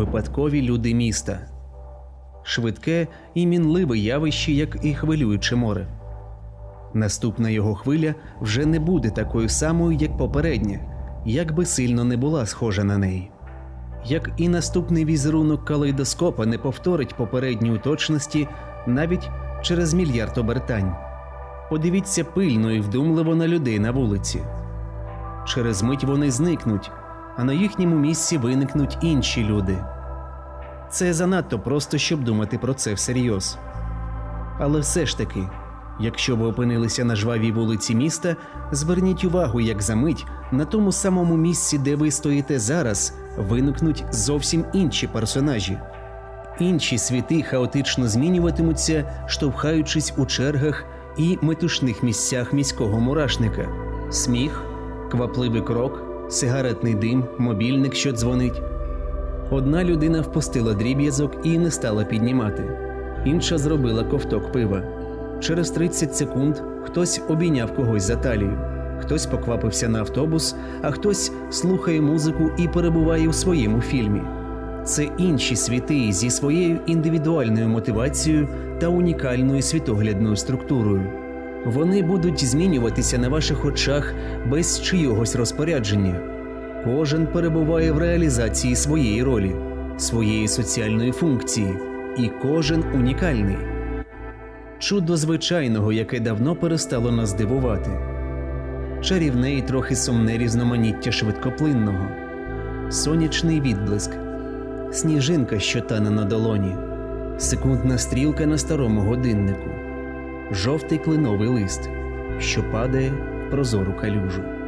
випадкові люди міста. Швидке і мінливе явище, як і хвилююче море. Наступна його хвиля вже не буде такою самою, як попередня, як би сильно не була схожа на неї. Як і наступний візерунок калейдоскопа не повторить попередньої точності навіть через мільярд обертань. Подивіться пильно і вдумливо на людей на вулиці. Через мить вони зникнуть, а на їхньому місці виникнуть інші люди. Це занадто просто, щоб думати про це всерйоз. Але все ж таки, якщо ви опинилися на жвавій вулиці міста, зверніть увагу, як за мить на тому самому місці, де ви стоїте зараз, виникнуть зовсім інші персонажі. Інші світи хаотично змінюватимуться, штовхаючись у чергах і метушних місцях міського мурашника. Сміх, квапливий крок, сигаретний дим, мобільник, що дзвонить. Одна людина впустила дріб'язок і не стала піднімати, інша зробила ковток пива. Через 30 секунд хтось обійняв когось за талію, хтось поквапився на автобус, а хтось слухає музику і перебуває у своєму фільмі. Це інші світи зі своєю індивідуальною мотивацією та унікальною світоглядною структурою. Вони будуть змінюватися на ваших очах без чийогось розпорядження. Кожен перебуває в реалізації своєї ролі, своєї соціальної функції, і кожен унікальний. Чудо звичайного, яке давно перестало нас дивувати. Чарівне і трохи сумне різноманіття швидкоплинного, сонячний відблиск, сніжинка, що тане на долоні, секундна стрілка на старому годиннику, жовтий кленовий лист, що падає в прозору калюжу.